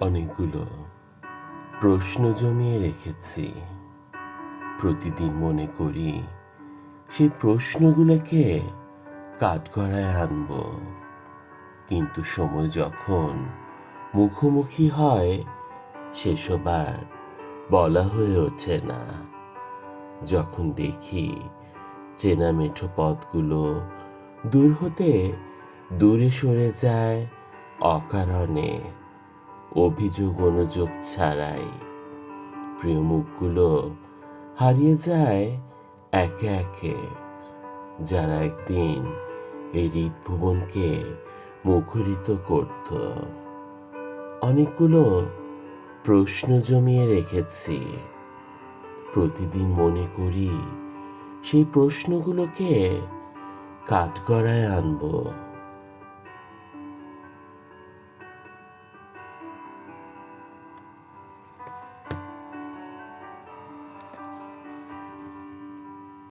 অনেকগুলো প্রশ্ন জমিয়ে রেখেছি। প্রতিদিন মনে করি সেই প্রশ্নগুলোকে কাঠগড়ায় আনব। কিন্তু সময় যখন মুখোমুখি হয়, সেসব আর বলা হয়ে ওঠে না। যখন দেখি চেনা মেঠো পথগুলো দূর হতে দূরে সরে যায় অকারণে অভিযোগ, অনুযোগ ছাড়াই প্রিয় মুখগুলো হারিয়ে যায় একে একে। যারা একদিন এই হৃদভুবনকে মুখরিত করত, অনেকগুলো প্রশ্ন জমিয়ে রেখেছি। প্রতিদিন মনে করি সেই প্রশ্নগুলোকে কাঠগড়ায় আনব।